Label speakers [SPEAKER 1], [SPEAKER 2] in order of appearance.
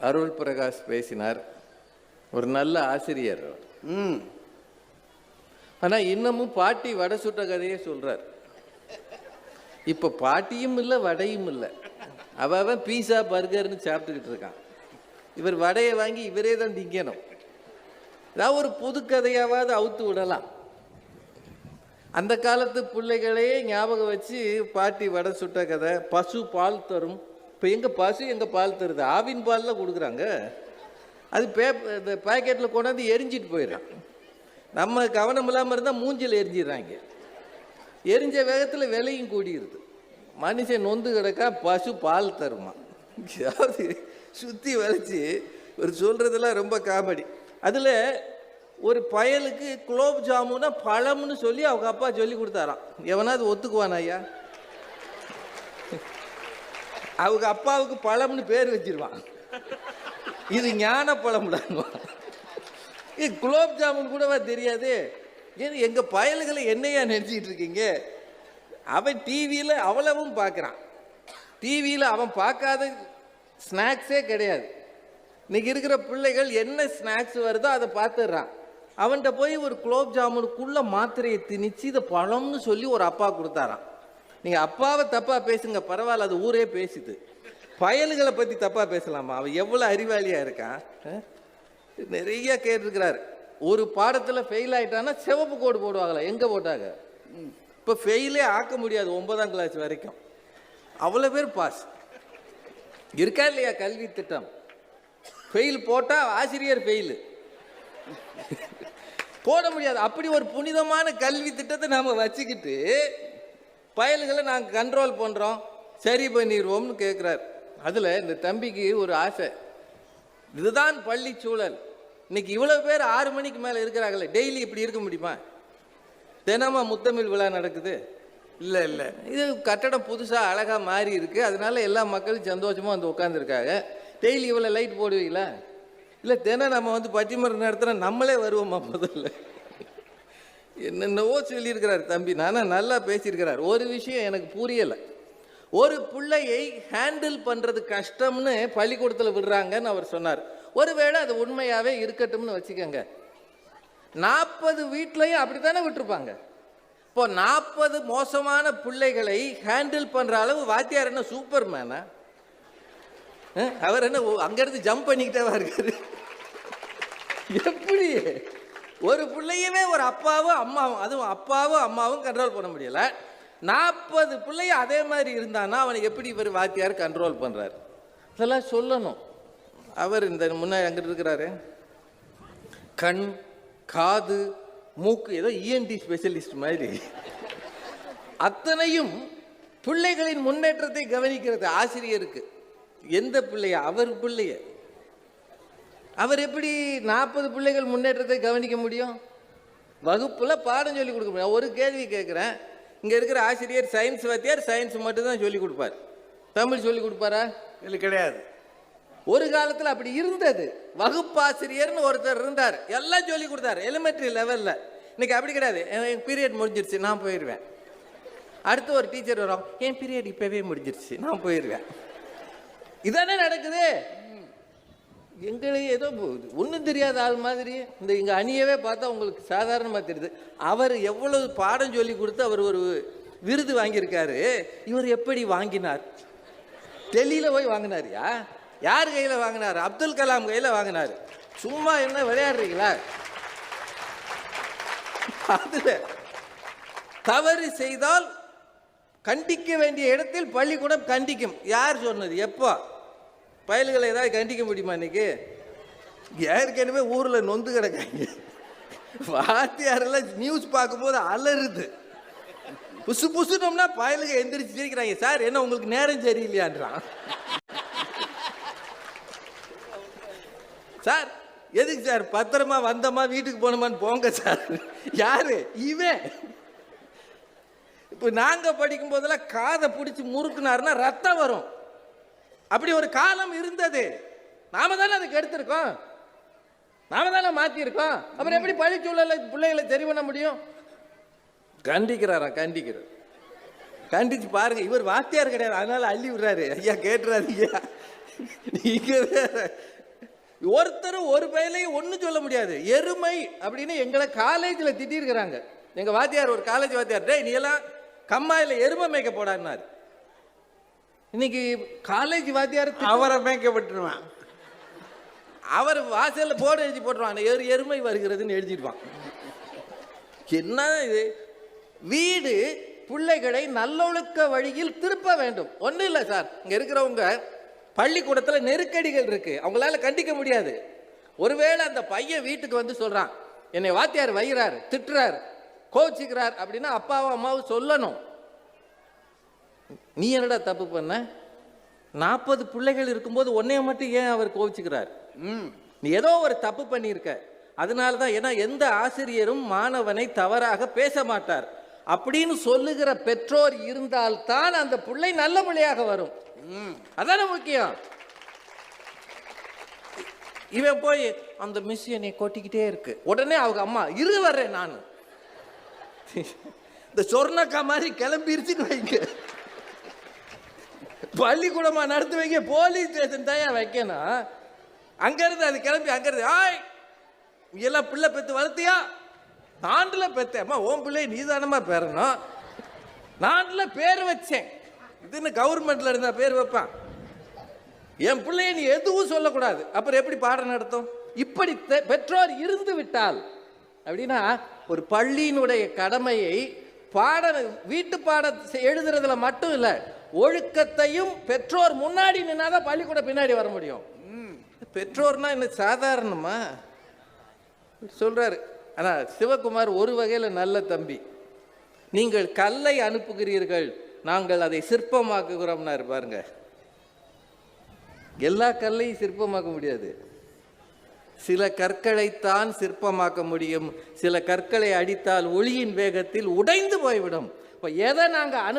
[SPEAKER 1] அருள் பிரகாஷ் பேசினார். ஒரு நல்ல ஆசிரியர்.
[SPEAKER 2] ம்.
[SPEAKER 1] ஆனா இன்னமும் பாட்டி வடை சுட்ட கதையே சொல்றார். இப்ப பாட்டியும் இல்லை வடையும் இல்லை. அவ அவன் பீஸா பர்கர்னு சாப்பிட்டுக்கிட்டு இருக்கான். இவர் வடையை வாங்கி இவரே தான் திங்கணும். ஏதாவது ஒரு புது கதையாவது அவுத்து விடலாம். அந்த காலத்து பிள்ளைகளையே ஞாபகம் வச்சு பாட்டி வடை சுட்ட கதை பசு பால் தரும் இப்போ எங்கள் பசு எங்கள் பால் தருது? ஆவின் பாலில் கொடுக்குறாங்க. அது பேப் இந்த பேக்கெட்டில் கொண்டாந்து எரிஞ்சிட்டு போயிடுறான். நம்ம கவனம் இல்லாமல் இருந்தால் மூஞ்சில் எரிஞ்சிடுறாங்க. எரிஞ்ச வேகத்தில் விலையும் கூடிடுது. மனுஷன் நொந்து கிடக்கா பசு பால் தருமா? அதாவது சுற்றி வளைச்சி ஒரு சொல்கிறதெல்லாம் ரொம்ப காமெடி. அதில் ஒரு பயலுக்கு குலோப் ஜாமுனா பழம்னு சொல்லி அவங்க அப்பா சொல்லி கொடுத்தாராம். எவனாவது ஒத்துக்குவான் ஐயா? அவங்க அப்பாவுக்கு பழம்னு பேர் வச்சிருவான். இது ஞான பழம்டான்னுவான் இது குலோப் ஜாமுன் கூடவா தெரியாது. ஏன் எங்கள் பயல்களை என்னையா நினச்சிட்டு இருக்கீங்க? அவன் டிவியில் அவ்வளவும் பார்க்குறான் டிவியில் அவன் பார்க்காத ஸ்நாக்ஸே கிடையாது. இன்றைக்கி இருக்கிற பிள்ளைகள் என்ன ஸ்நாக்ஸ் வருதோ அதை பார்த்துடுறான் அவன்கிட்ட போய் ஒரு குலோப் ஜாமுனுக்குள்ளே மாத்திரையை திணிச்சு இதை பழம்னு சொல்லி ஒரு அப்பா கொடுத்தாரான் நீங்கள் அப்பாவை தப்பாக பேசுங்க பரவாயில்ல அது ஊரே பேசுது. பயல்களை பற்றி தப்பாக பேசலாமா? அவன் எவ்வளோ அறிவாளியாக இருக்கான்? நிறைய கேட்டிருக்கிறாரு. ஒரு பாடத்தில் ஃபெயில் ஆயிட்டான்னா சிவப்பு கோடு போடுவாங்களா எங்கே போட்டாங்க? இப்போ ஃபெயிலே ஆக்க முடியாது ஒன்பதாம் கிளாஸ் வரைக்கும். அவ்வளோ பேர் பாஸ் இருக்கா இல்லையா கல்வி திட்டம்? ஃபெயில் போட்டால் ஆசிரியர் ஃபெயிலு போட முடியாது. அப்படி ஒரு புனிதமான கல்வி திட்டத்தை நாம் வச்சுக்கிட்டு பயல்களை நாங்கள் கண்ட்ரோல் பண்ணுறோம் சரி பண்ணிடுவோம்னு கேட்குறாரு அதில் இந்த தம்பிக்கு ஒரு ஆசை. இதுதான் பள்ளி சூழல். இன்னைக்கு இவ்வளோ பேர் ஆறு மணிக்கு மேலே இருக்கிறாங்களே டெய்லி இப்படி இருக்க முடியுமா? தினமும் முத்தமிழ் விழா நடக்குது.
[SPEAKER 2] இல்லை இல்லை.
[SPEAKER 1] இது கட்டடம் புதுசாக அழகாக மாறி இருக்குது அதனால எல்லா மக்களும் சந்தோஷமாக வந்து உட்காந்துருக்காங்க டெய்லி இவ்வளோ லைட் போடுவீங்களா? இல்லை தினம் நம்ம வந்து பட்டிமரம் நடத்துகிற நம்மளே வருவோமா முதல்ல? என்னென்னவோ சொல்லியிருக்கிறார் தம்பி. நானும் நல்லா பேசியிருக்கிறார். ஒரு விஷயம் எனக்கு புரியலை. ஒரு பிள்ளையை ஹேண்டில் பண்ணுறது கஷ்டம்னு பள்ளிக்கூடத்தில் விடுறாங்கன்னு அவர் சொன்னார். ஒருவேளை அது உண்மையாகவே இருக்கட்டும்னு வச்சுக்கோங்க. நாற்பது வீட்லையும் அப்படி தானே விட்டுருப்பாங்க. இப்போ நாற்பது மோசமான பிள்ளைகளை ஹேண்டில் பண்ணுற அளவு வாத்தியார் என்ன சூப்பர் மேனா அவர் என்ன அங்கேருந்து ஜம்ப் பண்ணிக்கிட்டே இருக்காரு? எப்படி ஒரு பிள்ளையவே ஒரு அப்பாவும் அம்மாவும் அதுவும் அப்பாவும் அம்மாவும் கண்ட்ரோல் பண்ண முடியல. நாற்பது பிள்ளைய அதே மாதிரி இருந்தான்னா அவனை எப்படி இவர் வாத்தியார் கண்ட்ரோல் பண்ணுறாரு இதெல்லாம் சொல்லணும். அவர் இந்த முன்னாடி அங்கிட்டு இருக்கிறாரு. கண் காது மூக்கு ஏதோ இஎன்டி ஸ்பெஷலிஸ்ட் மாதிரி. அத்தனையும் பிள்ளைகளின் முன்னேற்றத்தை கவனிக்கிறது ஆசிரியருக்கு. எந்த பிள்ளைய? அவர் பிள்ளைய. அவர் எப்படி நாற்பது பிள்ளைகள் முன்னேற்றத்தை கவனிக்க முடியும்? வகுப்புல பாடம் சொல்லி கொடுக்க முடியும். ஒரு கேள்வி கேட்குறேன். இங்க இருக்கிற ஆசிரியர் சயின்ஸ் வாத்தியார் சயின்ஸ் மட்டும் தான் சொல்லி கொடுப்பார். தமிழ் சொல்லி கொடுப்பாரா?
[SPEAKER 2] இல்லை கிடையாது.
[SPEAKER 1] ஒரு காலத்தில் அப்படி இருந்தது. வகுப்பாசிரியர்னு ஒருத்தர் இருந்தார். எல்லாம் சொல்லி கொடுத்தாரு. எலிமெண்ட்ரி லெவலில் இன்னைக்கு அப்படி கிடையாது. என் பீரியட் முடிஞ்சிருச்சு நான் போயிடுவேன் அடுத்து ஒரு டீச்சர் வரும். என் பீரியட் இப்போவே முடிஞ்சிருச்சு நான் போயிடுவேன் இதானே நடக்குது? எங்களுக்கு ஏதோ ஒன்றும் தெரியாத ஆள் மாதிரி இந்த எங்கள் அணியவே பார்த்தா உங்களுக்கு சாதாரணமாக தெரியுது. அவர் எவ்வளவு பாடம் சொல்லி கொடுத்து அவர் ஒரு விருது வாங்கியிருக்காரு. இவர் எப்படி வாங்கினார்? டெல்லியில் போய் வாங்கினாரியா? யார் கையில் வாங்கினார்? அப்துல் கலாம் கையில் வாங்கினார். சும்மா என்ன விளையாடுறீங்களா? அதில் தவறு செய்தால் கண்டிக்க வேண்டிய இடத்தில் பள்ளிக்கூடம் கண்டிக்கும். யார் சொன்னது? எப்போ? பயல்களை ஏதாவது கண்டிக்க முடியுமா இன்னைக்கு? ஏற்கனவே ஊரில் நொந்து கிடக்காங்க. வாத்தியாரெல்லாம் நியூஸ் பார்க்கும்போது அலறுது. புசு புசுனோம்னா பயலுக எந்திரிச்சு சிரிக்கிறாங்க. சார் என்ன உங்களுக்கு நேரம் சரியில்லையான்றான். சார் எதுக்கு சார்? பத்திரமா வந்தோமா வீட்டுக்கு போனோமான்னு போங்க சார். யாரு? இவன் இப்போ நாங்கள் படிக்கும் போதெல்லாம் காதை பிடிச்சி முறுக்குனாருன்னா ரத்தம் வரும். அப்படி ஒரு காலம் இருந்தது. நாம தானே அதுக்கு எடுத்திருக்கோம். நாம தானே மாத்திருக்கோம். அப்புறம் எப்படி பள்ளிச்சூழல பிள்ளைகளை சரி பண்ண முடியும்? கண்டிக்கிறாரா? கண்டிக்கிறார். கண்டிச்சு பாருங்க இவர் வாத்தியார் கிடையாது. அதனால அள்ளி விடுறாரு. ஐயா கேட்டுறாதீங்க. நீங்க ஒருத்தரும் ஒரு பயிலையும் ஒன்றும் சொல்ல முடியாது. எருமை அப்படின்னு எங்களை காலேஜில் திட்டிருக்கிறாங்க. எங்கள் வாத்தியார் ஒரு காலேஜ் வாத்தியார் டே நீ எல்லாம் கம்மாயில் எருமை மேய்க்க போடான்னாரு. இன்னைக்கு காலேஜ் வாத்தியார்
[SPEAKER 2] அவரை மேய்க்கப்பட்டுருவான்
[SPEAKER 1] அவர் வாசல்ல போர்டு எழுதி போட்டுருவான். எரு எருமை வருகிறதுன்னு எழுதிடுவான். என்ன இது? வீடு பிள்ளைகளை நல்லொழுக்க வழியில் திருப்ப வேண்டும். ஒன்றும் இல்லை சார். இங்கே இருக்கிறவங்க பள்ளிக்கூடத்தில் நெருக்கடிகள் இருக்கு. அவங்களால கண்டிக்க முடியாது. ஒருவேளை அந்த பையன் வீட்டுக்கு வந்து சொல்றான் என்னை வாத்தியார் வைகிறார் திட்டுறார் கோச்சிக்கிறார் அப்படின்னா அப்பாவும் அம்மாவும் சொல்லணும். நீ என்னடா தப்பு பண்ண? நாற்பது பிள்ளைகள் இருக்கும்போது உன்னைய மட்டும் ஏன் அவர் கோவிச்சுக்கிறார்?
[SPEAKER 2] ம்.
[SPEAKER 1] நீ ஏதோ ஒரு தப்பு பண்ணியிருக்க. அதனால தான் ஏன்னா எந்த ஆசிரியரும் மாணவனை தவறாக பேச மாட்டார். அப்படின்னு சொல்லுகிற பெற்றோர் இருந்தால்தான் அந்த பிள்ளை நல்ல பிள்ளையாக வரும். அதானே முக்கியம். இவன் போய் அந்த மிஸ் என்னை கொட்டிக்கிட்டே இருக்கு. உடனே அவங்க அம்மா இரு வர்றேன் நான். இந்த சொர்ணக்கா மாதிரி கிளம்பிருச்சுன்னு வைங்க. பள்ளிக்கூடமா நடத்துவீங்க போலீஸ் ஸ்டேஷன் தான் வைக்கணும் அங்கிருந்து அது கிளம்பி அங்கிருந்து ஆய் நீ எல்லாம் பிள்ளை பெற்று வளர்த்தியா? நான்ல பெத்தேன். ஓம் பிள்ளை நீதானமா பேரணும் நான்ல பேர் வச்சேன். இதுன்னு கவர்மெண்ட்ல இருந்தா பேர் வைப்பான். என் பிள்ளைய நீ எதுவும் சொல்லக்கூடாது. அப்புறம் எப்படி பாடம் நடத்தும்? இப்படி தெ- பெற்றோர் இருந்து விட்டால். அப்படின்னா ஒரு பள்ளியினுடைய கடமையை பாட வீட்டு பாட எழுதுறதுல மட்டும் இல்லை ஒழுக்கத்தையும் பெற்றோர் முன்னாடி நின்னாதான் பள்ளிக்கூடம் பின்னாடி வர முடியும். பெற்றோர்னா என்ன சாதாரணமா? சொல்றாரு. ஆனா சிவகுமார் ஒரு வகையில் நல்ல தம்பி. நீங்கள் கல்லை அனுப்புகிறீர்கள். நாங்கள் அதை சிற்பமாக்குகிறோம்னா பாருங்க. எல்லா கல்லையும் சிற்பமாக்க முடியாது. சில கற்களைத்தான் சிற்பமாக்க முடியும். சில கற்களை அடித்தால் ஒளியின் வேகத்தில் உடைந்து போய்விடும். இப்போ எதை நாங்கள் அனு